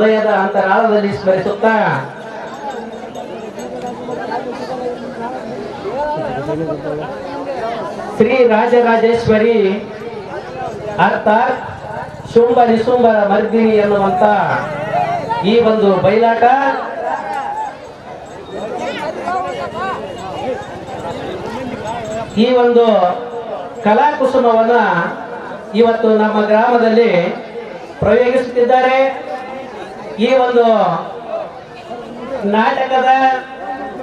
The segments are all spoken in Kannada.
ಹೃದಯದ ಅಂತರಾಳದಲ್ಲಿ ಸ್ಮರಿಸುತ್ತಾ. ಶ್ರೀ ರಾಜರಾಜೇಶ್ವರಿ ಅರ್ಥ ಶುಂಭ ನಿಶುಂಭರ ಮರ್ದಿನಿ ಎನ್ನುವಂತ ಈ ಒಂದು ಬಯಲಾಟ ಈ ಒಂದು ಕಲಾಕುಸುಮವನ್ನ ಇವತ್ತು ನಮ್ಮ ಗ್ರಾಮದಲ್ಲಿ ಪ್ರಯೋಗಿಸುತ್ತಿದ್ದಾರೆ. ಈ ಒಂದು ನಾಟಕದ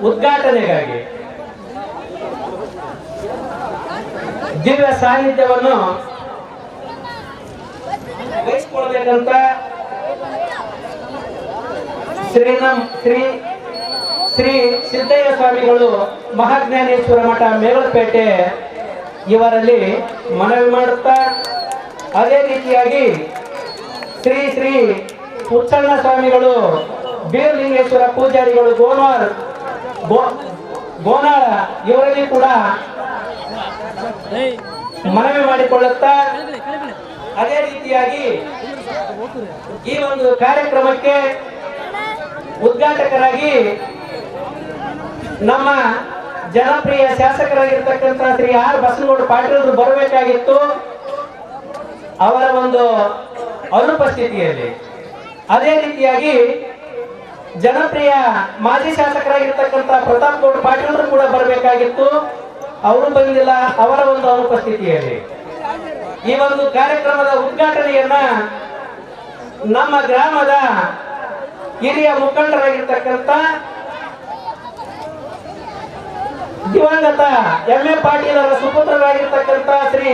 ಉದ್ಘಾಟನೆಗಾಗಿ ದಿವ್ಯ ಸಾಹಿತ್ಯವನ್ನು ವಹಿಸಿಕೊಳ್ಬೇಕಂತ ಶ್ರೀ ನಮ್ ಶ್ರೀ ಶ್ರೀ ಸಿದ್ದಯ್ಯ ಸ್ವಾಮಿಗಳು ಮಹಾಜ್ಞಾನೇಶ್ವರ ಮಠ ಮೇಗಳಪೇಟೆ ಇವರಲ್ಲಿ ಮನವಿ ಮಾಡುತ್ತಾ, ಅದೇ ರೀತಿಯಾಗಿ ಶ್ರೀ ಶ್ರೀ ಹುಚ್ಚಣ್ಣ ಸ್ವಾಮಿಗಳು, ಬೀರಲಿಂಗೇಶ್ವರ ಪೂಜಾರಿಗಳು ಗೋನಾಳ್ ಗೋ- ಗೋನಾಳ, ಇವರಲ್ಲಿ ಕೂಡ ಮನವಿ ಮಾಡಿಕೊಳ್ಳುತ್ತಾ, ಅದೇ ರೀತಿಯಾಗಿ ಈ ಒಂದು ಕಾರ್ಯಕ್ರಮಕ್ಕೆ ಉದ್ಘಾಟಕರಾಗಿ ನಮ್ಮ ಜನಪ್ರಿಯ ಶಾಸಕರಾಗಿರ್ತಕ್ಕಂಥ ಶ್ರೀ ಆರ್ ಬಸನಗೌಡ ಪಾಟೀಲ್ ಬರಬೇಕಾಗಿತ್ತು. ಅವರ ಒಂದು ಅನುಪಸ್ಥಿತಿಯಲ್ಲಿ. ಅದೇ ರೀತಿಯಾಗಿ ಜನಪ್ರಿಯ ಮಾಜಿ ಶಾಸಕರಾಗಿರ್ತಕ್ಕಂಥ ಪ್ರತಾಪ್ ಗೌಡ ಪಾಟೀಲ್ ಕೂಡ ಬರಬೇಕಾಗಿತ್ತು. ಅವರು ಬಂದಿಲ್ಲ, ಅವರ ಒಂದು ಅನುಪಸ್ಥಿತಿಯಲ್ಲಿ. ಈ ಒಂದು ಕಾರ್ಯಕ್ರಮದ ಉದ್ಘಾಟನೆಯನ್ನ ನಮ್ಮ ಗ್ರಾಮದ ಹಿರಿಯ ಮುಖಂಡರಾಗಿರ್ತಕ್ಕಂಥ ದಿವಂಗತ ಎಂ ಎ ಅವರ ಸುಪುತ್ರರಾಗಿರ್ತಕ್ಕಂಥ ಶ್ರೀ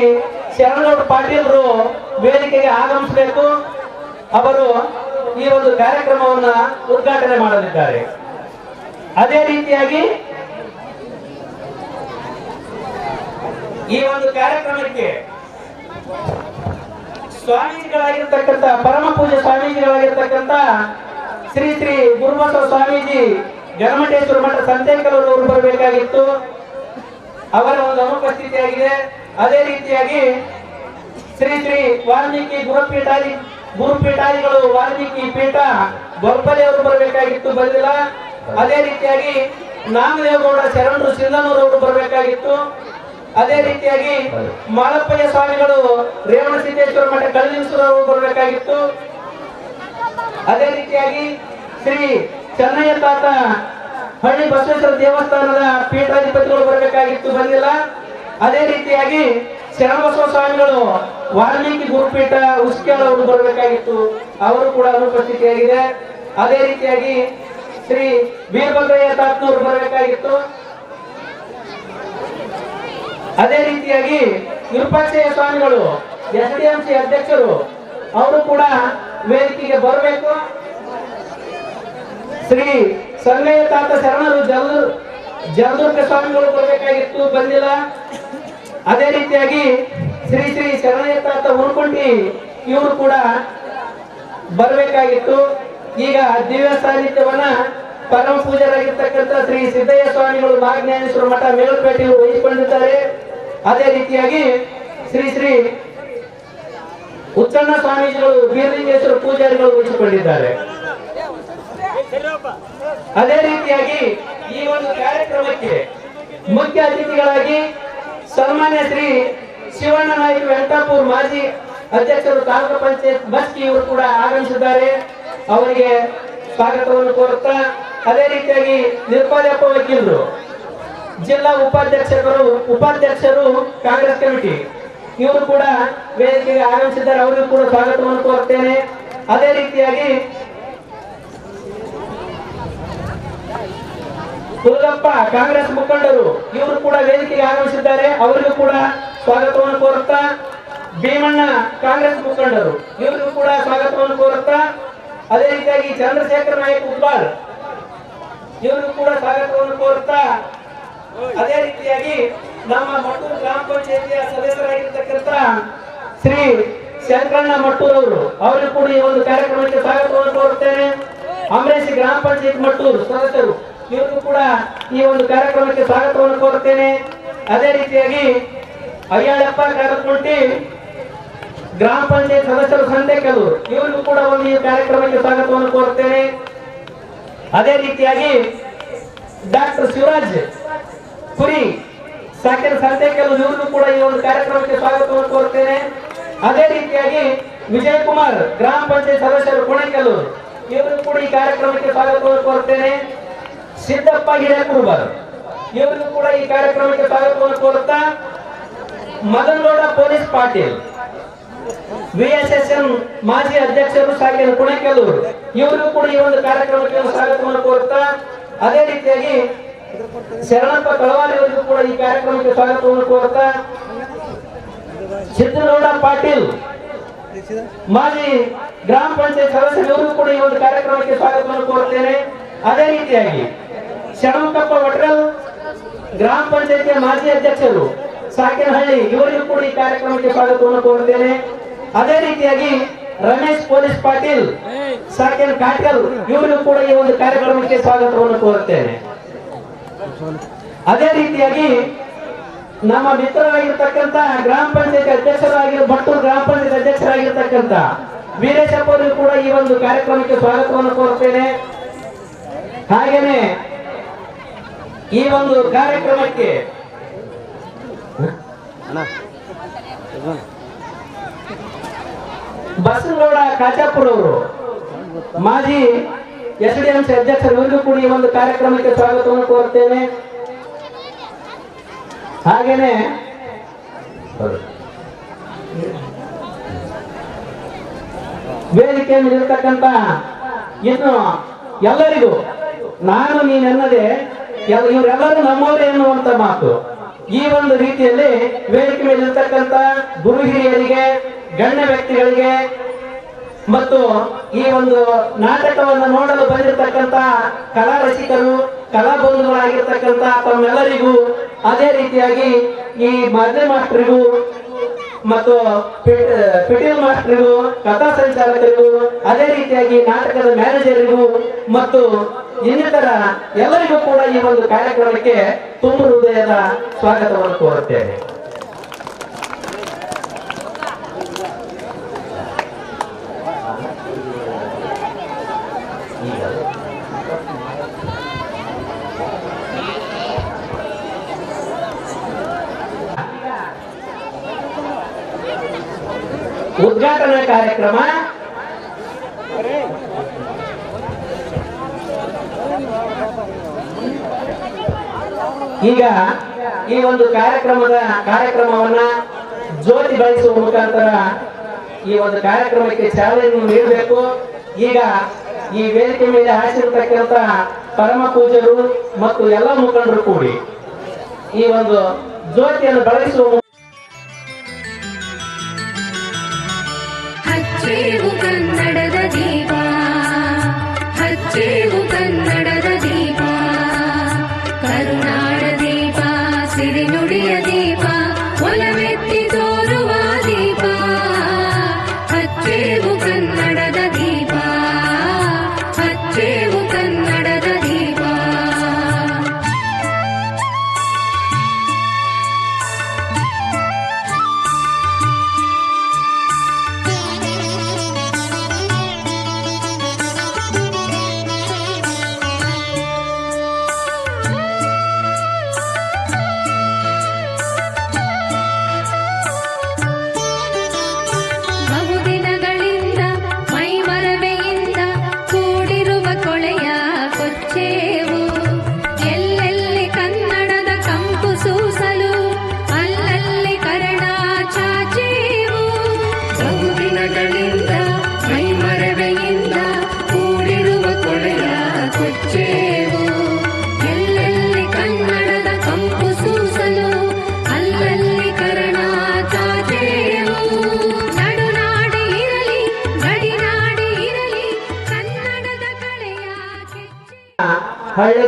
ಶರಣಗೌಡ ಪಾಟೀಲ್ರು ವೇದಿಕೆಗೆ ಆಗಮಿಸಬೇಕು. ಅವರು ಈ ಒಂದು ಕಾರ್ಯಕ್ರಮವನ್ನ ಉದ್ಘಾಟನೆ ಮಾಡಲಿದ್ದಾರೆ. ಅದೇ ರೀತಿಯಾಗಿ ಈ ಒಂದು ಕಾರ್ಯಕ್ರಮಕ್ಕೆ ಸ್ವಾಮೀಜಿಗಳಾಗಿರ್ತಕ್ಕಂಥ ಪರಮ ಪೂಜೆ ಸ್ವಾಮೀಜಿಗಳಾಗಿರ್ತಕ್ಕಂಥ ಶ್ರೀ ಶ್ರೀ ಗುರುಮಠ ಸ್ವಾಮೀಜಿ ಗಣಮಟೇಶ್ವರ ಮಠ ಸಂತೇಕಲವರು ಅವರು ಬರಬೇಕಾಗಿತ್ತು. ಅವರ ಒಂದು ಅನುಪಸ್ಥಿತಿಯಾಗಿದೆ. ಅದೇ ರೀತಿಯಾಗಿ ಶ್ರೀ ಶ್ರೀ ವಾಲ್ಮೀಕಿ ಗುರುಪೀಠಾದಿ ಗುರುಪೀಠಾದಿಗಳು ವಾಲ್ಮೀಕಿ ಪೀಠ ಗೊಲ್ಪಲೆ ಅವರು ಬರಬೇಕಾಗಿತ್ತು ಬಂದಿಲ್ಲ ಅದೇ ರೀತಿಯಾಗಿ ನಾಮದೇವಗೌಡ ಶರಣರು ಅವರು ಬರಬೇಕಾಗಿತ್ತು. ಅದೇ ರೀತಿಯಾಗಿ ಮಾಲಪ್ಪಯ್ಯ ಸ್ವಾಮಿಗಳು ರೇವಣ ಸಿದ್ದೇಶ್ವರ ಮಠ ಅವರು ಬರಬೇಕಾಗಿತ್ತು. ಅದೇ ರೀತಿಯಾಗಿ ಶ್ರೀ ಚೆನ್ನಯ್ಯ ತಾತ ಹಳ್ಳಿ ಬಸವೇಶ್ವರ ದೇವಸ್ಥಾನದ ಪೀಠಾಧಿಪತಿಗಳು ಬರಬೇಕಾಗಿತ್ತು ಬಂದಿಲ್ಲ ಅದೇ ರೀತಿಯಾಗಿ ಶರಣಬಸವ ಸ್ವಾಮಿಗಳು ವಾಲ್ಮೀಕಿ ಗುರುಪೀಠ ಉಸ್ಕ್ಯಾಳ ಅವರು ಬರಬೇಕಾಗಿತ್ತು. ಅವರು ಕೂಡ ಅನುಪಸ್ಥಿತಿಯಾಗಿದೆ. ಅದೇ ರೀತಿಯಾಗಿ ಶ್ರೀ ವೀರಭದ್ರಯ್ಯ ತಾತ್ನವರು ಬರಬೇಕಾಗಿತ್ತು. ಅದೇ ರೀತಿಯಾಗಿ ವಿರೂಪಾಕ್ಷಯ್ಯ ಸ್ವಾಮಿಗಳು ಎಸ್ ಡಿ ಎಂ ಸಿ ಅಧ್ಯಕ್ಷರು, ಅವರು ಕೂಡ ವೇದಿಕೆಗೆ ಬರಬೇಕು. ಶ್ರೀ ಸಂಗಯ್ಯ ತಾತ ಶರಣರು ಜಲದೂರ್ ಜಲದುರ್ಗ ಸ್ವಾಮಿಗಳು ಬರಬೇಕಾಗಿತ್ತು, ಬಂದಿಲ್ಲ. ಅದೇ ರೀತಿಯಾಗಿ ಶ್ರೀ ಶ್ರೀ ಶರಣಯ್ಯ ತಾತ ಉಳ್ಕೊಂಡಿ ಇವರು ಕೂಡ ಬರಬೇಕಾಗಿತ್ತು. ಈಗ ದಿವ್ಯ ಸಾನ್ನಿಧ್ಯವನ್ನ ಪರಮ ಪೂಜರಾಗಿರ್ತಕ್ಕಂಥ ಶ್ರೀ ಸಿದ್ದಯ್ಯ ಸ್ವಾಮಿಗಳು ಮಹಾಜ್ಞಾನೇಶ್ವರ ಮಠ ಮೇಲುಪೇಟೆಯಲ್ಲಿ ವಹಿಸಿಕೊಂಡಿದ್ದಾರೆ. ಅದೇ ರೀತಿಯಾಗಿ ಶ್ರೀ ಶ್ರೀ ಉಚ್ಚಣ್ಣ ಸ್ವಾಮೀಜಿಗಳು ಬೀರಲಿಂಗೇಶ್ವರ ಪೂಜಾರಿಗಳು ವಹಿಸಿಕೊಂಡಿದ್ದಾರೆ. ಅದೇ ರೀತಿಯಾಗಿ ಈ ಒಂದು ಕಾರ್ಯಕ್ರಮಕ್ಕೆ ಮುಖ್ಯ ಅತಿಥಿಗಳಾಗಿ ಸನ್ಮಾನ್ಯ ಶ್ರೀ ಶಿವಣ್ಣ ನಾಯ್ಕ ವೆಂಕಟಾಪುರ್ ಮಾಜಿ ಅಧ್ಯಕ್ಷರು ತಾಲೂಕು ಪಂಚಾಯತ್ ಬಸ್ಕಿ ಇವರು ಕೂಡ ಆಗಮಿಸಿದ್ದಾರೆ. ಅವರಿಗೆ ಸ್ವಾಗತವನ್ನು ಕೋರುತ್ತಾ, ಅದೇ ರೀತಿಯಾಗಿ ನಿರ್ಪಾಲಪ್ಪ ವಕೀಲರು, ಜಿಲ್ಲಾ ಉಪಾಧ್ಯಕ್ಷರು ಉಪಾಧ್ಯಕ್ಷರು ಕಾಂಗ್ರೆಸ್ ಕಮಿಟಿ, ಇವರು ಕೂಡ ವೇದಿಕೆಗೆ ಆಗಮಿಸಿದ್ದಾರೆ. ಅವರಿಗೂ ಕೂಡ ಸ್ವಾಗತವನ್ನು ಕೋರುತ್ತೇನೆ. ಅದೇ ರೀತಿಯಾಗಿ ಹುಲ್ಗಪ್ಪ ಕಾಂಗ್ರೆಸ್ ಮುಖಂಡರು ಇವರು ಕೂಡ ವೇದಿಕೆಗೆ ಆಗಮಿಸಿದ್ದಾರೆ. ಅವರಿಗೂ ಕೂಡ ಸ್ವಾಗತವನ್ನು ಕೋರುತ್ತಾ ಭೀಮಣ್ಣ ಕಾಂಗ್ರೆಸ್ ಮುಖಂಡರು, ಇವರಿಗೂ ಕೂಡ ಸ್ವಾಗತವನ್ನು ಕೋರುತ್ತಾ ಅದೇ ರೀತಿಯಾಗಿ ಚಂದ್ರಶೇಖರ್ ನಾಯಕ್ ಉಬ್ಬಾಳ್ ಇವರಿಗೂ ಕೂಡ ಸ್ವಾಗತವನ್ನು ಕೋರುತ್ತಾ ಅದೇ ರೀತಿಯಾಗಿ ನಮ್ಮ ಮಟ್ಟೂರು ಗ್ರಾಮ ಪಂಚಾಯತಿಯ ಸದಸ್ಯರಾಗಿರ್ತಕ್ಕಂಥ ಶ್ರೀ ಶಂಕರಣ್ಣ ಮಟ್ಟೂರ್ ಅವರು ಅವರಿಗೂ ಕೂಡ ಈ ಒಂದು ಕಾರ್ಯಕ್ರಮಕ್ಕೆ ಸ್ವಾಗತವನ್ನು ಕೋರುತ್ತೇನೆ. ಅಮರೇಶ್ ಗ್ರಾಮ ಪಂಚಾಯತ್ ಮಟ್ಟೂರು ಸದಸ್ಯರು. ಇವರಿಗೂ ಕೂಡ ಈ ಒಂದು ಕಾರ್ಯಕ್ರಮಕ್ಕೆ ಸ್ವಾಗತವನ್ನು ಕೋರುತ್ತೇನೆ. ಅದೇ ರೀತಿಯಾಗಿ ಅಯ್ಯಾಳಪ್ಪ ಕಾರಕುಂಟಿ ಗ್ರಾಮ ಪಂಚಾಯತ್ ಸದಸ್ಯರು ಸಂತೆಕಲ್ಲು, ಇವರಿಗೂ ಕೂಡ ಒಂದು ಈ ಕಾರ್ಯಕ್ರಮಕ್ಕೆ ಸ್ವಾಗತವನ್ನು ಕೋರುತ್ತೇನೆ. ಅದೇ ರೀತಿಯಾಗಿ ಡಾಕ್ಟರ್ ಶಿವರಾಜ್ ಪುರಿ ಸಾಕಿನ ಸಂತೆ ಕೆಲವು ಇವರಿಗೂ ಕೂಡ ಈ ಒಂದು ಕಾರ್ಯಕ್ರಮಕ್ಕೆ ಸ್ವಾಗತವನ್ನು ಕೋರುತ್ತೇನೆ. ಅದೇ ರೀತಿಯಾಗಿ ವಿಜಯ್ ಕುಮಾರ್ ಗ್ರಾಮ ಪಂಚಾಯತ್ ಸದಸ್ಯರು ಕುಣಕಲ್ಲು ಇವರು ಕೂಡ ಈ ಕಾರ್ಯಕ್ರಮಕ್ಕೆ ಸ್ವಾಗತವನ್ನು ಕೋರುತ್ತೇನೆ. ಸಿದ್ದಪ್ಪ ಹಿರೇಕುರುಬರ್ ಇವರು ಕೂಡ ಈ ಕಾರ್ಯಕ್ರಮಕ್ಕೆ ಸ್ವಾಗತವನ್ನು ಕೋರುತ್ತಾ ಮದನಗೌಡ ಪೊಲೀಸ್ ಪಾಟೀಲ್ ವಿಎಸ್ಎಸ್ಎನ್ ಮಾಜಿ ಅಧ್ಯಕ್ಷರು ಸಾಗಿ ಕುಣಕೆಲ್ಲೂರು ಇವರು ಕೂಡ ಈ ಒಂದು ಕಾರ್ಯಕ್ರಮಕ್ಕೆ ಸ್ವಾಗತವನ್ನು ಕೋರುತ್ತಾ ಅದೇ ರೀತಿಯಾಗಿ ಶರಣಪ್ಪ ತಳವಾರಿ ಅವರಿಗೂ ಕೂಡ ಈ ಕಾರ್ಯಕ್ರಮಕ್ಕೆ ಸ್ವಾಗತವನ್ನು ಕೋರುತ್ತಾ ಸಿದ್ದನಗೌಡ ಪಾಟೀಲ್, ಮಾಜಿ ಗ್ರಾಮ ಪಂಚಾಯತ್ ಸದಸ್ಯರು ಕೂಡ ಈ ಒಂದು ಕಾರ್ಯಕ್ರಮಕ್ಕೆ ಸ್ವಾಗತವನ್ನು ಕೋರುತ್ತೇನೆ. ಅದೇ ರೀತಿಯಾಗಿ ಶರಣಕಪ್ಪ ವಟ್ರಲ್ ಗ್ರಾಮ ಪಂಚಾಯತಿಯ ಮಾಜಿ ಅಧ್ಯಕ್ಷರು ಸಾಕಿನಹಳ್ಳಿ, ಇವರಿಗೂ ಕೂಡ ಈ ಕಾರ್ಯಕ್ರಮಕ್ಕೆ ಸ್ವಾಗತವನ್ನು ಕೋರುತ್ತೇನೆ. ಅದೇ ರೀತಿಯಾಗಿ ರಮೇಶ್ ಪೊಲೀಸ್ ಪಾಟೀಲ್, ಸಾಕಿನ ಕಾಟಲ್ ಇವರಿಗೂ ಕೂಡ ಈ ಒಂದು ಕಾರ್ಯಕ್ರಮಕ್ಕೆ ಸ್ವಾಗತವನ್ನು ಕೋರುತ್ತೇನೆ. ಅದೇ ರೀತಿಯಾಗಿ ನಮ್ಮ ಮಿತ್ರರಾಗಿರ್ತಕ್ಕಂತ ಗ್ರಾಮ ಪಂಚಾಯತ್ ಅಧ್ಯಕ್ಷರಾಗಿರೋ ಭಟ್ಟೂರು ಗ್ರಾಮ ಪಂಚಾಯತ್ ಅಧ್ಯಕ್ಷರಾಗಿರ್ತಕ್ಕಂತ ವೀರೇಶಪ್ಪ ಕೂಡ ಈ ಒಂದು ಕಾರ್ಯಕ್ರಮಕ್ಕೆ ಸ್ವಾಗತವನ್ನು ಕೋರುತ್ತೇನೆ. ಹಾಗೇನೆ ಈ ಒಂದು ಕಾರ್ಯಕ್ರಮಕ್ಕೆ ಬಸನಗೌಡ ಕಾಚಾಪುರ ಅವರು ಮಾಜಿ ಎಸ್ ಡಿ ಎಂಸಿ ಅಧ್ಯಕ್ಷರು ಕೂಡ ಈ ಒಂದು ಕಾರ್ಯಕ್ರಮಕ್ಕೆ ಸ್ವಾಗತವನ್ನು ಕೋರುತ್ತೇನೆ. ಹಾಗೇನೆ ವೇದಿಕೆ ಇರತಕ್ಕಂತ ಇನ್ನು ಎಲ್ಲರಿಗೂ ನಾನು ನೀನೆನ್ನದೆ ಇವರೆಲ್ಲರೂ ನಮ್ಮವರೇ ಅನ್ನುವಂತ ಮಾತು. ಈ ಒಂದು ರೀತಿಯಲ್ಲಿ ವೇದಿಕೆ ಮೇಲೆ ಇರ್ತಕ್ಕಂಥ ಗುರು ಹಿರಿಯರಿಗೆ, ಗಣ್ಯ ವ್ಯಕ್ತಿಗಳಿಗೆ, ಮತ್ತು ಈ ಒಂದು ನಾಟಕವನ್ನು ನೋಡಲು ಬಂದಿರತಕ್ಕಂತ ಕಲಾ ರಸಿಕರು, ಕಲಾ ಬಂಧುಗಳಾಗಿರ್ತಕ್ಕಂತ ತಮ್ಮೆಲ್ಲರಿಗೂ ಅದೇ ರೀತಿಯಾಗಿ ಈ ಮಾಧ್ಯಮ ಮತ್ತು ಪಿಟಿಎಲ್ ಮಾಸ್ಟರ್ಗೂ, ಕಥಾ ಸಂಚಾಲಕರಿಗೂ, ಅದೇ ರೀತಿಯಾಗಿ ನಾಟಕದ ಮ್ಯಾನೇಜರ್ಗೂ ಮತ್ತು ಇನ್ನಿತರ ಎಲ್ಲರಿಗೂ ಕೂಡ ಈ ಒಂದು ಕಾರ್ಯಕ್ರಮಕ್ಕೆ ತುಂಬ ಹೃದಯದ ಸ್ವಾಗತವನ್ನು ಕೋರುತ್ತೇನೆ ಉದ್ಘಾಟನಾ ಕಾರ್ಯಕ್ರಮ. ಈಗ ಈ ಒಂದು ಕಾರ್ಯಕ್ರಮದ ಕಾರ್ಯಕ್ರಮವನ್ನ ಜ್ಯೋತಿ ಬಳಸುವ ಮುಖಾಂತರ ಈ ಒಂದು ಕಾರ್ಯಕ್ರಮಕ್ಕೆ ಚಾಲನೆ ನೀಡಬೇಕು. ಈಗ ಈ ವೇದಿಕೆ ಮೇಲೆ ಹಾಸಿರ್ತಕ್ಕಂಥ ಪರಮ ಪೂಜರು ಮತ್ತು ಎಲ್ಲ ಮುಖಂಡರು ಕೂಡಿ ಈ ಒಂದು ಜ್ಯೋತಿಯನ್ನು ಬೆಳೆಸುವ we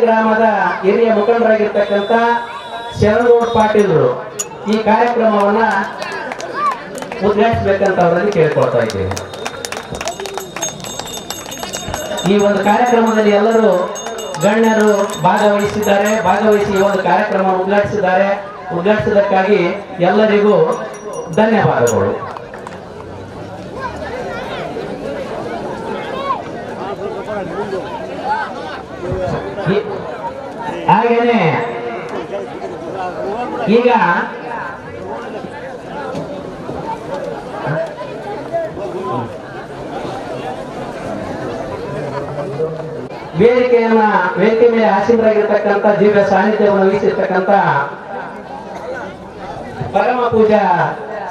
ಗ್ರಾಮದ ಹಿರಿಯ ಮುಖಂಡರಾಗಿರ್ತಕ್ಕಂಥ ಶರಣಗೌಡ ಪಾಟೀಲ್ರು ಈ ಕಾರ್ಯಕ್ರಮವನ್ನ ಉದ್ಘಾಟಿಸಬೇಕಂತ ಅವರಲ್ಲಿ ಕೇಳ್ಕೊಳ್ತಾ ಇದ್ದೇನೆ ಈ ಒಂದು ಕಾರ್ಯಕ್ರಮದಲ್ಲಿ ಎಲ್ಲರೂ ಗಣ್ಯರು ಭಾಗವಹಿಸಿದ್ದಾರೆ. ಭಾಗವಹಿಸಿ ಈ ಒಂದು ಕಾರ್ಯಕ್ರಮ ಉದ್ಘಾಟಿಸಿದ್ದಾರೆ. ಉದ್ಘಾಟಿಸಿದ್ದಕ್ಕಾಗಿ ಎಲ್ಲರಿಗೂ ಧನ್ಯವಾದಗಳು. ಹಾಗೇನೆ. ಈಗ ವೇದಿಕೆಯನ್ನ ವೇದಿಕೆ ಮೇಲೆ ಆಸೀನರಾಗಿರ್ತಕ್ಕಂಥ ದಿವ್ಯ ಸಾನ್ನಿಧ್ಯವನ್ನು ವಹಿಸಿರ್ತಕ್ಕಂಥ ಪರಮ ಪೂಜಾ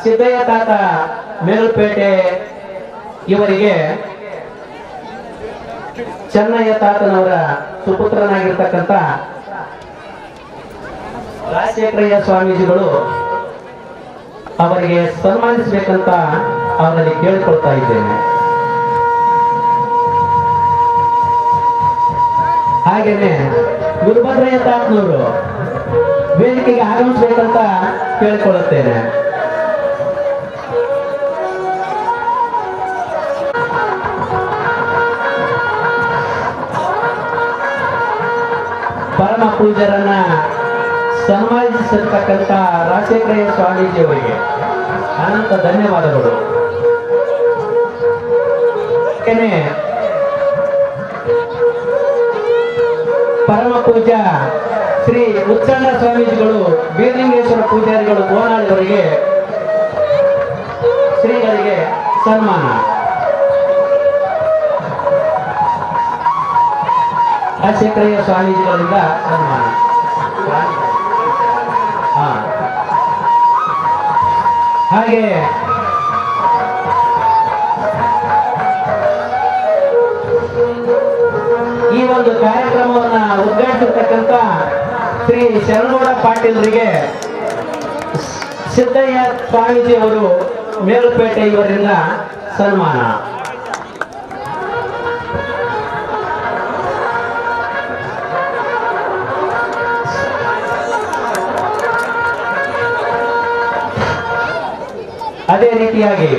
ಸಿದ್ದಯ್ಯ ತಾತ ಮೇಲುಪೇಟೆ ಇವರಿಗೆ ಚೆನ್ನಯ್ಯ ತಾತನವರ ಸುಪುತ್ರನಾಗಿರ್ತಕ್ಕಂಥ ರಾಜಶೇಖರಯ್ಯ ಸ್ವಾಮೀಜಿಗಳು ಅವರಿಗೆ ಸನ್ಮಾನಿಸಬೇಕಂತ ಅವರಲ್ಲಿ ಕೇಳಿಕೊಳ್ತಾ ಇದ್ದೇನೆ. ಹಾಗೇನೆ ಗುರುಭದ್ರಯ್ಯ ತಾತ್ನವರು ವೇದಿಕೆಗೆ ಆಗಮಿಸಬೇಕಂತ ಕೇಳಿಕೊಳ್ಳುತ್ತೇನೆ. ಪರಮ ಪೂಜರನ್ನ ಸನ್ಮಾನಿಸಿರ್ತಕ್ಕಂಥ ರಾಜಶೇಖರಯ್ಯ ಸ್ವಾಮೀಜಿಯವರಿಗೆ ಅನಂತ ಧನ್ಯವಾದಗಳು. ಪರಮ ಪೂಜಾ ಶ್ರೀ ಉಚ್ಚಣ್ಣ ಸ್ವಾಮೀಜಿಗಳು ಬೀರಲಿಂಗೇಶ್ವರ ಪೂಜಾರಿಗಳು ಗೋನಾಳಿಯವರಿಗೆ ಶ್ರೀಗಳಿಗೆ ಸನ್ಮಾನ. ರಾಜಶೇಖರಯ್ಯ ಸ್ವಾಮೀಜಿಗಳಿಂದ ಸನ್ಮಾನ. ಹಾಗೆ. ಈ ಒಂದು ಕಾರ್ಯಕ್ರಮವನ್ನ ಉದ್ಘಾಟಿಸತಕ್ಕಂಥ ಶ್ರೀ ಶರಣೋಡ ಪಾಟೀಲ್ರಿಗೆ ಸಿದ್ದಯ್ಯ ಸ್ವಾಮೀಜಿ ಅವರು ಮೇಲುಪೇಟೆ ಇವರಿಂದ ಸನ್ಮಾನ. ಅದೇ ರೀತಿಯಾಗಿ.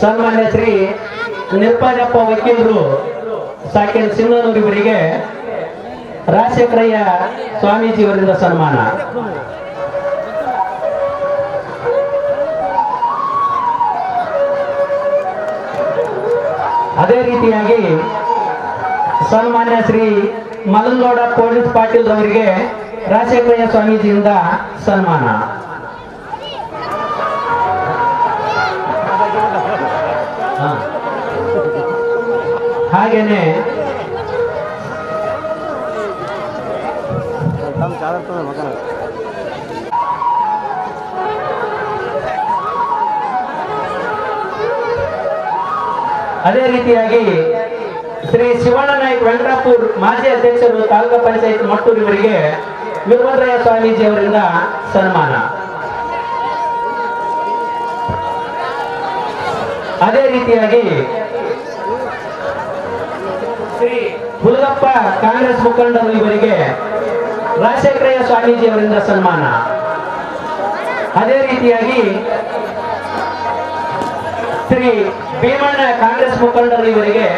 ಸನ್ಮಾನ್ಯ ಶ್ರೀ ನಿರ್ಪಾಜಪ್ಪ ವಕೀಲರು ಸಾಕಿನ ಸಿಂಗನೂರು ಇವರಿಗೆ ರಾಜಶೇಖರಯ್ಯ ಸ್ವಾಮೀಜಿಯವರಿಂದ ಸನ್ಮಾನ. ಅದೇ ರೀತಿಯಾಗಿ ಸನ್ಮಾನ್ಯ ಶ್ರೀ ಮಲಂಗೌಡ ಪೊಲೀಸ್ ಪಾಟೀಲ್ ಅವರಿಗೆ ರಾಜಶೇಖರಯ್ಯ ಸ್ವಾಮೀಜಿಯಿಂದ ಸನ್ಮಾನ. ಹಾಗೇನೆ ಅದೇ ರೀತಿಯಾಗಿ ಶ್ರೀ ಶಿವಣ್ಣ ನಾಯ್ಕ ವೆಂಕಟಾಪುರ್ ಮಾಜಿ ಅಧ್ಯಕ್ಷರು ತಾಲೂಕು ಪಂಚಾಯತ್ ಮಟ್ಟೂರು ಇವರಿಗೆ ಸ್ವಾಮೀಜಿಯವರಿಂದ ಸನ್ಮಾನ. ಅದೇ ರೀತಿಯಾಗಿ ಶ್ರೀ ಹುಲಗಪ್ಪ ಕಾಂಗ್ರೆಸ್ ಮುಖಂಡರು ಇವರಿಗೆ ರಾಜಶೇಖರಯ್ಯ ಸ್ವಾಮೀಜಿ ಅವರಿಂದ ಸನ್ಮಾನ. ಅದೇ ರೀತಿಯಾಗಿ ಶ್ರೀ ಭೀಮಣ್ಣ ಕಾಂಗ್ರೆಸ್ ಮುಖಂಡರು ಇವರಿಗೆ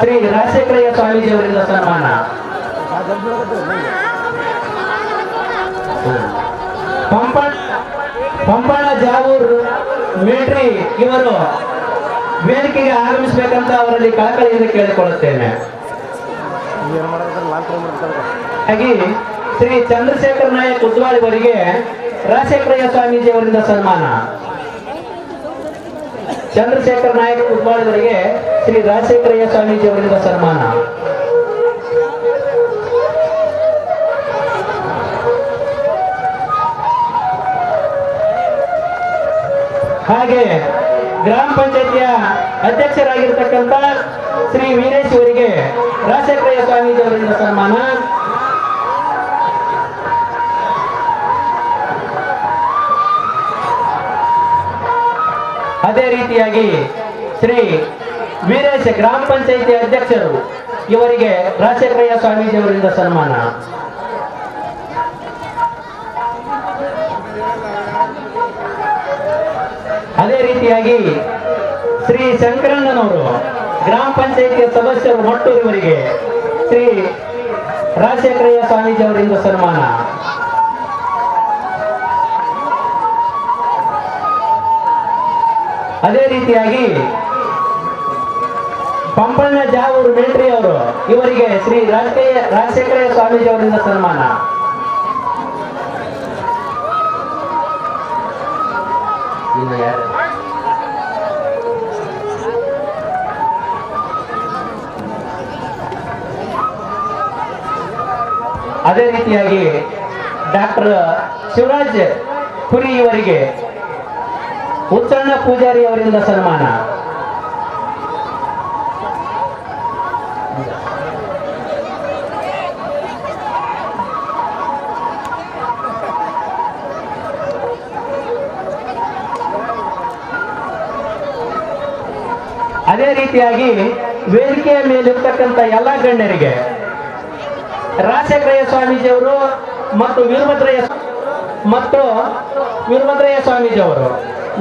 ಶ್ರೀ ರಾಜಶೇಖರಯ್ಯ ಸ್ವಾಮೀಜಿ ಅವರಿಂದ ಸನ್ಮಾನ. ಪಂಪಣ್ಣ ಪಂಪಣ್ಣ ಜಾವೂರ್ ಮಿಲಿಟರಿ ಇವರು ವೇದಿಕೆಗೆ ಆಗಮಿಸಬೇಕಂತ ಅವರಲ್ಲಿ ಕಳಕಳಿಯಿಂದ ಕೇಳಿಕೊಳ್ಳುತ್ತೇನೆ. ಹಾಗೆ ಶ್ರೀ ಚಂದ್ರಶೇಖರ್ ನಾಯಕ್ ಉದ್ವಾಳಿ ಅವರಿಗೆ ರಾಜಶೇಖರಯ್ಯ ಸ್ವಾಮೀಜಿ ಅವರಿಂದ ಸನ್ಮಾನ. ಚಂದ್ರಶೇಖರ್ ನಾಯಕ್ ಉದ್ವಾಳಿ ಅವರಿಗೆ ಶ್ರೀ ರಾಜಶೇಖರಯ್ಯ ಸ್ವಾಮೀಜಿ ಅವರಿಂದ ಸನ್ಮಾನ. ಹಾಗೆ ಗ್ರಾಮ ಪಂಚಾಯತಿಯ ಅಧ್ಯಕ್ಷರಾಗಿರ್ತಕ್ಕಂಥ ಶ್ರೀ ವೀರೇಶ್ ಅವರಿಗೆ ರಾಜಶೇಖರಯ್ಯ ಸ್ವಾಮೀಜಿ ಅವರಿಂದ ಸನ್ಮಾನ. ಅದೇ ರೀತಿಯಾಗಿ ಶ್ರೀ ವೀರೇಶ್ ಗ್ರಾಮ ಪಂಚಾಯಿತಿ ಅಧ್ಯಕ್ಷರು ಇವರಿಗೆ ರಾಜಶೇಖರಯ್ಯ ಸ್ವಾಮೀಜಿ ಅವರಿಂದ ಸನ್ಮಾನ. ರೀತಿಯಾಗಿ ಶ್ರೀ ಶಂಕರಣ್ಣನವರು ಗ್ರಾಮ ಪಂಚಾಯಿತಿಯ ಸದಸ್ಯರು ಮೊಟ್ಟೂರಿವರಿಗೆ ಶ್ರೀ ರಾಜಶೇಖರಯ್ಯ ಸ್ವಾಮೀಜಿ ಅವರಿಂದ ಸನ್ಮಾನ. ಅದೇ ರೀತಿಯಾಗಿ ಪಂಪಣ್ಣ ಜಾವೂರು ಮಿಲಿಟರಿ ಅವರು, ಇವರಿಗೆ ಶ್ರೀ ರಾಜಕೀಯ ರಾಜಶೇಖರಯ್ಯ ಸ್ವಾಮೀಜಿ ಅವರಿಂದ ಸನ್ಮಾನ. ಇನ್ನು ಯಾರು? ಅದೇ ರೀತಿಯಾಗಿ ಡಾಕ್ಟರ್ ಶಿವರಾಜ್ ಪುರಿ ಇವರಿಗೆ ಉತ್ತರಣ ಪೂಜಾರಿ ಅವರಿಂದ ಸನ್ಮಾನ. ಅದೇ ರೀತಿಯಾಗಿ ವೇದಿಕೆಯ ಮೇಲಿರ್ತಕ್ಕಂಥ ಎಲ್ಲ ಗಣ್ಯರಿಗೆ ರಾಜಶೇಖರಯ್ಯ ಸ್ವಾಮೀಜಿಯವರು ಮತ್ತು ವೀರಭದ್ರಯ್ಯ ಮತ್ತು ವೀರಭದ್ರಯ್ಯ ಸ್ವಾಮೀಜಿ ಅವರು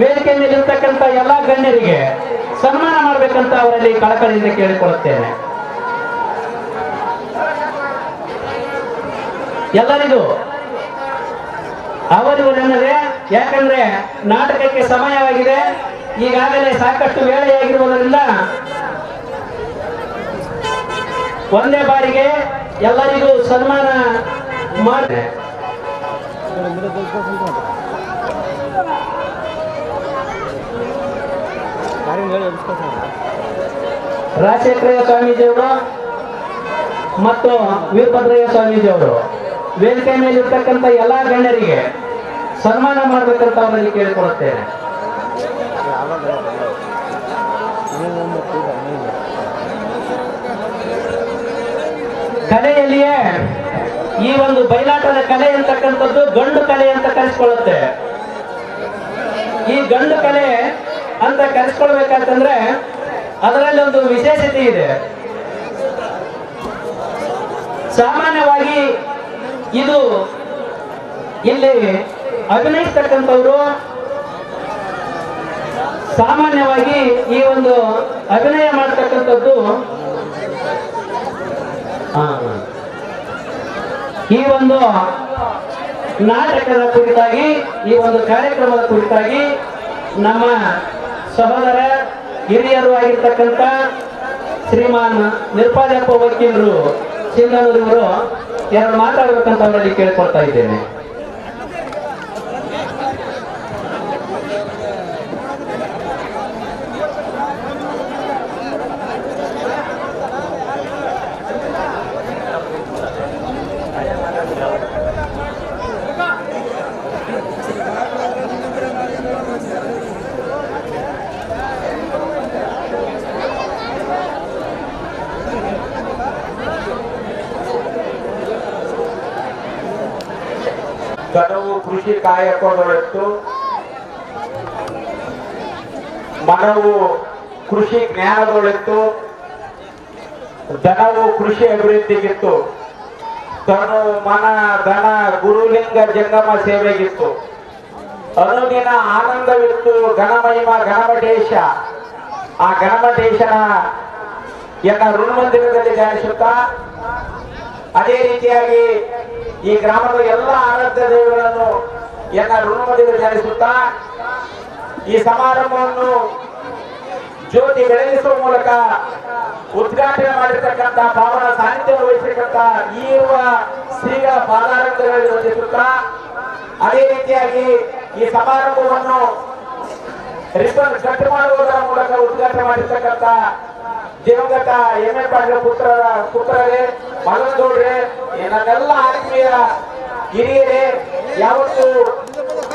ವೇದಿಕೆ ಮೇಲಿರ್ತಕ್ಕಂಥ ಎಲ್ಲ ಗಣ್ಯರಿಗೆ ಸನ್ಮಾನ ಮಾಡಬೇಕಂತ ಅವರಲ್ಲಿ ಕಳಕಳಿಯಿಂದ ಕೇಳಿಕೊಳ್ಳುತ್ತೇನೆ. ಎಲ್ಲರಿಗೂ ಅವರಿಗೂ ನನ್ನದೇ, ಯಾಕಂದ್ರೆ ನಾಟಕಕ್ಕೆ ಸಮಯವಾಗಿದೆ, ಈಗಾಗಲೇ ಸಾಕಷ್ಟು ವೇಳೆಯಾಗಿರುವುದರಿಂದ ಒಂದೇ ಬಾರಿಗೆ ಎಲ್ಲರಿಗೂ ಸನ್ಮಾನ ಮಾಡಿ. ರಾಜಶೇಖರಯ್ಯ ಸ್ವಾಮೀಜಿಯವರು ಮತ್ತು ವೀರಭದ್ರಯ್ಯ ಸ್ವಾಮೀಜಿಯವರು ವೇದಿಕೆ ಮೇಲೆ ಇರ್ತಕ್ಕಂಥ ಎಲ್ಲಾ ಗಣ್ಯರಿಗೆ ಸನ್ಮಾನ ಮಾಡಬೇಕಂತ ಅವರಲ್ಲಿ ಕೇಳಿಕೊಳ್ಳುತ್ತೇನೆ ಕಲೆಯಲ್ಲಿಯೇ ಈ ಒಂದು ಬಯಲಾಟದ ಕಲೆ ಅಂತಕ್ಕಂಥದ್ದು ಗಂಡು ಕಲೆ ಅಂತ ಕರೆಸ್ಕೊಳ್ಳುತ್ತೆ ಈ ಗಂಡು ಕಲೆ ಅಂತ ಕರೆಸ್ಕೊಳ್ಬೇಕಂತಂದ್ರೆ ಅದರಲ್ಲಿ ಒಂದು ವಿಶೇಷತೆ ಇದೆ ಸಾಮಾನ್ಯವಾಗಿ ಇದು ಇಲ್ಲಿ ಅಭಿನಯಿಸ್ತಕ್ಕಂಥವ್ರು ಸಾಮಾನ್ಯವಾಗಿ ಈ ಒಂದು ಅಭಿನಯ ಮಾಡ್ತಕ್ಕಂಥದ್ದು. ಈ ಒಂದು ನಾಟಕದ ಕುರಿತಾಗಿ, ಈ ಒಂದು ಕಾರ್ಯಕ್ರಮದ ಕುರಿತಾಗಿ ನಮ್ಮ ಸಹೋದರ ಹಿರಿಯರು ಆಗಿರ್ತಕ್ಕಂಥ ಶ್ರೀಮಾನ್ ನಿರ್ಪಾದಪ್ಪ ವಕೀಲರು ಸಿಂಧನೂರಿವರು ಎರಡು ಮಾತಾಡಬೇಕಂತ ಅವರಲ್ಲಿ ಕೇಳ್ಕೊಳ್ತಾ ಇದ್ದೇನೆ. ಕೃಷಿ ಕಾಯಕದೊಳಿತ್ತು ಮನವು ಕೃಷಿ ಜ್ಞಾನದೊಳಿತ್ತು ಧನವು ಕೃಷಿ ಅಭಿವೃದ್ಧಿಗಿತ್ತು. ತನು ಮನ, ಧನ, ಗುರುಲಿಂಗ, ಜಂಗಮ ಸೇವೆಗಿತ್ತು. ಅನುದಿನ ಆನಂದವಿತ್ತು. ಘನಮಹಿಮ ಘನಮಟೇಶ ಆ ಘನಮಟೇಶನ ಎನ್ನ ಋಣಮಂದಿರದಲ್ಲಿ ಧ್ಯಾನಿಸುತ್ತಾ ಅದೇ ರೀತಿಯಾಗಿ ಈ ಗ್ರಾಮದ ಎಲ್ಲ ಆರಾಧ್ಯ ದೇವಗಳನ್ನು ಎನ್ನ ಋಣಮಂದಿರ ಧ್ಯಾನಿಸುತ್ತಾ ಈ ಸಮಾರಂಭವನ್ನು ಜ್ಯೋತಿ ಬೆಳಗಿಸುವ ಮೂಲಕ ಉದ್ಘಾಟನೆ ಮಾಡಿರ್ತಕ್ಕಂಥ ಪಾವನ ಸಾನ್ನಿಧ್ಯ ವಹಿಸಿರ್ತಕ್ಕಂಥ ಈ ಶ್ರೀಗಳ ಪಾದಾರಂಭಗಳಲ್ಲಿ ವಂದಿಸುತ್ತಾ ಅದೇ ರೀತಿಯಾಗಿ ಈ ಸಮಾರಂಭವನ್ನು ರಿಬ್ಬನ್ ಕಟ್ ಮಾಡುವುದರ ಮೂಲಕ ಉದ್ಘಾಟನೆ ಮಾಡಿರ್ತಕ್ಕಂಥ ದಿವಂಗತ ಎಂ ಎ ಪಾಟೀಲ್ ಪುತ್ರರ ಪುತ್ರರೇ ಮಲ್ಲನಗೌಡ್ರೆ ಈ ನನ್ನೆಲ್ಲ ಆತ್ಮೀಯ ಹಿರಿಯರೇ ಯಾವತ್ತು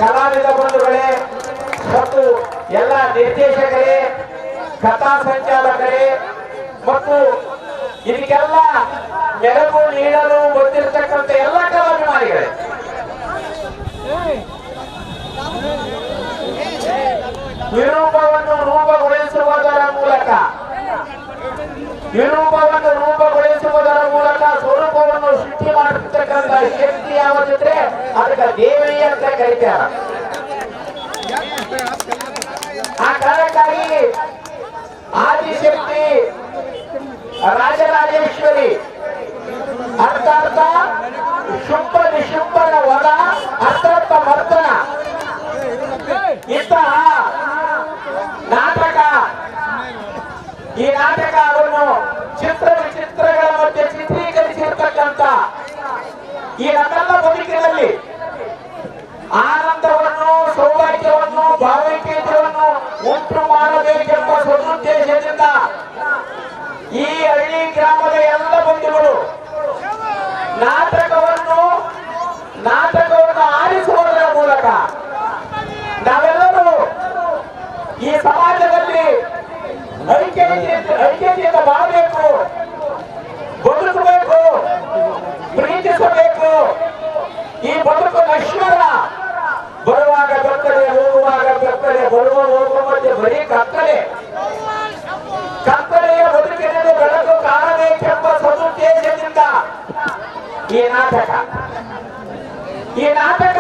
ಕಲಾವಿದ ಬಂಧುಗಳೇ, ಮತ್ತು ಎಲ್ಲ ನಿರ್ದೇಶಕರೇ, ಕಥಾ ಸಂಚಾಲಕರೇ, ಮತ್ತು ಇದಕ್ಕೆಲ್ಲ ನೆರವು ನೀಡಲು ಬಂದಿರತಕ್ಕಂಥ ಎಲ್ಲ ಕಲಾಭಿಮಾನಿಗಳೇ. ವಿರೂಪವನ್ನು ರೂಪಗೊಳಿಸುವುದರ ಮೂಲಕ, ವಿರೂಪವನ್ನು ರೂಪಗೊಳಿಸುವುದರ ಮೂಲಕ ಸ್ವರೂಪವನ್ನು ಸೃಷ್ಟಿ ಮಾಡತಕ್ಕಂತ ಶಕ್ತಿ ಯಾವತ್ತಿದ್ರೆ ಅದಕ್ಕೆ ದೇವಿ ಅಂತ ಕರೀತಾರ. ಆ ಕಾರಣಕ್ಕಾಗಿ ಆದಿಶಕ್ತಿ ರಾಜರಾಜೇಶ್ವರಿ ಅರ್ಥಾರ್ಥ ಶುಂಭ ನಿಶುಂಭನ ವದ ಅರ್ಥಾರ್ಥ ಮರ್ತನ ಇಂತಹ ನಾಟಕ ಈ ನಾಟಕ ಅವನ್ನು ಚಿತ್ರ ವಿಚಿತ್ರಗಳ ಮಧ್ಯೆ ಚಿತ್ರೀಕರಿಸಿರ್ತಕ್ಕಂಥ ಈ ನಮ್ಮೆಲ್ಲ ಬದುಕಿನಲ್ಲಿ ಆನಂದವನ್ನು ಸೌಭಾಗ್ಯವನ್ನು ಭಾವೈಕ್ಯತೆಯನ್ನು ಉಂಟು ಮಾಡಬೇಕೆಂಬ ಸದುದ್ದೇಶದಿಂದ ಈ ಹಳ್ಳಿ ಗ್ರಾಮದ ಎಲ್ಲ ಬಂಧುಗಳು ನಾಟಕವನ್ನು ನಾಟಕವನ್ನು ಆರಿಸುವುದರ ಮೂಲಕ ನಾವೆಲ್ಲರೂ ಈ ಸಮಾಜದಲ್ಲಿ ಐಕ್ಯತೆ ಐಕ್ಯತೆಯಿಂದ ಬಾಳಬೇಕು, ಬದುಕಬೇಕು, ಪ್ರೀತಿಸಬೇಕು. ಈ ಬದುಕು ನಶ್ವರ. ಬರುವಾಗ ಬರ್ತದೆ, ಹೋಗುವಾಗ ಬರ್ತದೆ, ಬರುವ ಹೋಗುವ ಮಧ್ಯೆ ಬರೀ ಕತ್ತಲೆ ಕತ್ತಲೆಯ ಬದುಕಿನಲ್ಲಿ ಬೆಳಕು ಕಾಣಬೇಕೆಂಬ ಸದುದ್ದೇಶದಿಂದ ಈ ನಾಟಕ. ಈ ನಾಟಕ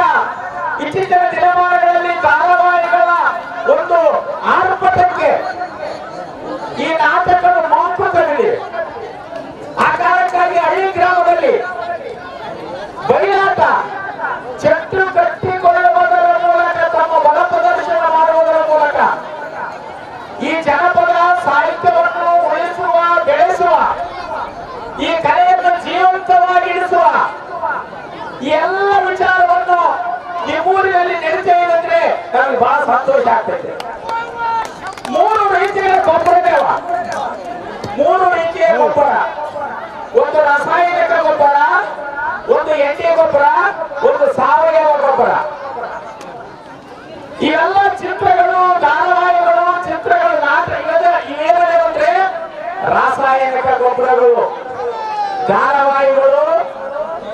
ಇತ್ತೀಚಿನ ದಿನಮಾನಗಳಲ್ಲಿ ಧಾರಾವಾಹಿಗಳ ಒಂದು ಆರ್ಭಟಕ್ಕೆ ಈ ನಾಟಕದ ಮಂಕು ತಗಲಿದೆ ಆ ಕಾರಣಕ್ಕಾಗಿ ಹಳ್ಳಿ ಗ್ರಾಮದಲ್ಲಿ ಬಯಲಾಟ ಚಟ್ರು ಕಟ್ಟಿಕೊಳ್ಳುವುದರ ಮೂಲಕ ತಮ್ಮ ಬಲ ಪ್ರದರ್ಶನ ಮಾಡುವುದರ ಮೂಲಕ ಈ ಜನಪದ ಸಾಹಿತ್ಯವನ್ನು ಉಳಿಸುವ, ಬೆಳೆಸುವ, ಈ ಕಲೆಯನ್ನು ಜೀವಂತವಾಗಿಡಿಸುವ ಈ ಎಲ್ಲ ವಿಚಾರವನ್ನು ಈ ಊರಿನಲ್ಲಿ ನಡೀತೇವೆ ಅಂದ್ರೆ ನಮಗೆ ಬಹಳ ಸಂತೋಷ ಆಗ್ತೈತೆ. ಮೂರು ರೀತಿಯ ಗೊಬ್ಬರ ದೇವ ಮೂರು ರೀತಿಯ ಗೊಬ್ಬರ. ಒಂದು ರಾಸಾಯನಿಕ ಗೊಬ್ಬರ, ಒಂದು ಎಣ್ಣೆ ಗೊಬ್ಬರ, ಒಂದು ಸಾವಯವ ಗೊಬ್ಬರ. ಇವೆಲ್ಲ ರಾಸಾಯನಿಕ ಗೊಬ್ಬರಗಳು ಧಾರಾವಾಹಿಗಳು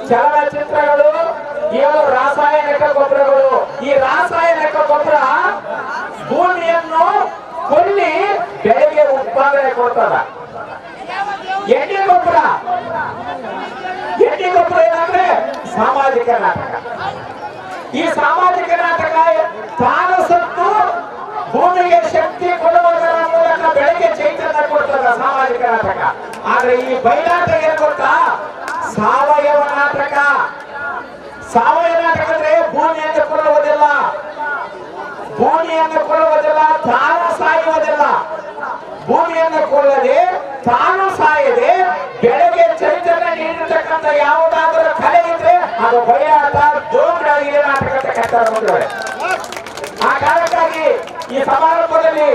ಚಲನಚಿತ್ರಗಳು ಇವು ರಾಸಾಯನಿಕ ಗೊಬ್ಬರಗಳು ಈ ರಾಸಾಯನಿಕ ಗೊಬ್ಬರ ಭೂಮಿಯನ್ನು ಕೊಲ್ಲಿ ಬೆಳೆಗೆ ಉತ್ಪಾದನೆ ಕೊಡ್ತದ ಎಣ್ಣೆ ಗೊಬ್ಬರ ಎಣ್ಣೆ ಗೊಬ್ಬರ ಏನಂದ್ರೆ ಸಾಮಾಜಿಕ ನಾಟಕ ಈ ಸಾಮಾಜಿಕ ನಾಟಕ ತಾನು ಸಾಮಾಜಿಕ ನಾಟಕ. ಆದ್ರೆ ಈ ಬಯಲಾಟ ಏನ್ ಗೊತ್ತಾ ಸಾವಯವ ನಾಟಕ. ಸಾವಯವ ನಾಟಕ ಅಂದ್ರೆ ಭೂಮಿಯನ್ನು ಕೊಲ್ಲುವುದಿಲ್ಲ ಭೂಮಿಯನ್ನು ಕೊಲ್ಲುವುದಿಲ್ಲ ತಾನು ಸಾಯುವುದಿಲ್ಲ. ಭೂಮಿಯನ್ನು ಕೊಲ್ಲದೆ ತಾನು ಸಾಯದೆ, ಬೆಳಗ್ಗೆ ಚೈತನ್ಯ ನೀಡಿರ್ತಕ್ಕಂಥ ಯಾವುದಾದರೂ ಕಲೆ ಇದ್ರೆ ಅದು ಬಯಲಾಟ ಜೋಗುಡಾಗಿ ನಾಟಕ ಅಂತ. ಆ ಕಾರಣಕ್ಕಾಗಿ ಈ ಸಮಾರಂಭದಲ್ಲಿ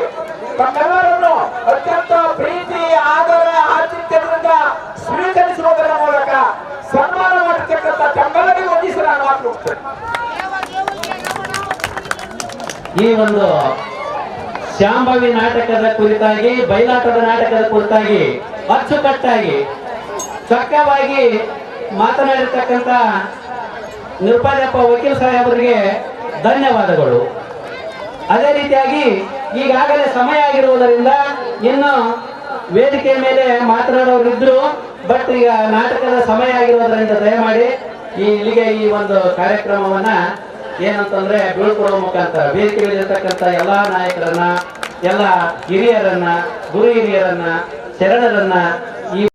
ತಮ್ಮೆಲ್ಲರನ್ನು ಅತ್ಯಂತ ಪ್ರೀತಿ, ಆದರ ಆತಿಥ್ಯದಿಂದ ಸ್ವೀಕರಿಸುವುದರ ಮೂಲಕ ಸನ್ಮಾನ ಮಾಡತಕ್ಕಂಥ ತಮ್ಮೆಲ್ಲರಿಗೂ ವಂದಿಸಿ ನಾನು ಮಾತು ಈ ಒಂದು ಶಾಂಭವಿ ನಾಟಕದ ಕುರಿತಾಗಿ, ಬೈಲಾಟದ ನಾಟಕದ ಕುರಿತಾಗಿ, ಅಚ್ಚುಕಟ್ಟಾಗಿ ಚೊಕ್ಕವಾಗಿ ಮಾತನಾಡಿರ್ತಕ್ಕಂಥ ನಿರ್ಪಾದಪ್ಪ ವಕೀಲ್ ಸಾಹೇಬರಿಗೆ ಧನ್ಯವಾದಗಳು. ಅದೇ ರೀತಿಯಾಗಿ ಈಗಾಗಲೇ ಸಮಯ ಆಗಿರುವುದರಿಂದ ಇನ್ನು ವೇದಿಕೆ ಮೇಲೆ ಮಾತನಾಡೋರಿದ್ರು ಬಟ್ ಈಗ ನಾಟಕದ ಸಮಯ ಆಗಿರೋದ್ರಿಂದ ದಯಮಾಡಿ ಈ ಇಲ್ಲಿಗೆ ಈ ಒಂದು ಕಾರ್ಯಕ್ರಮವನ್ನ ಏನಂತಂದ್ರೆ ಬೀಳ್ಕೊಡುವ ಮುಖಾಂತರ ವೇದಿಕೆಯಲ್ಲಿರ್ತಕ್ಕಂಥ ಎಲ್ಲಾ ನಾಯಕರನ್ನ, ಎಲ್ಲ ಹಿರಿಯರನ್ನ, ಗುರು ಹಿರಿಯರನ್ನ, ಶರಣರನ್ನ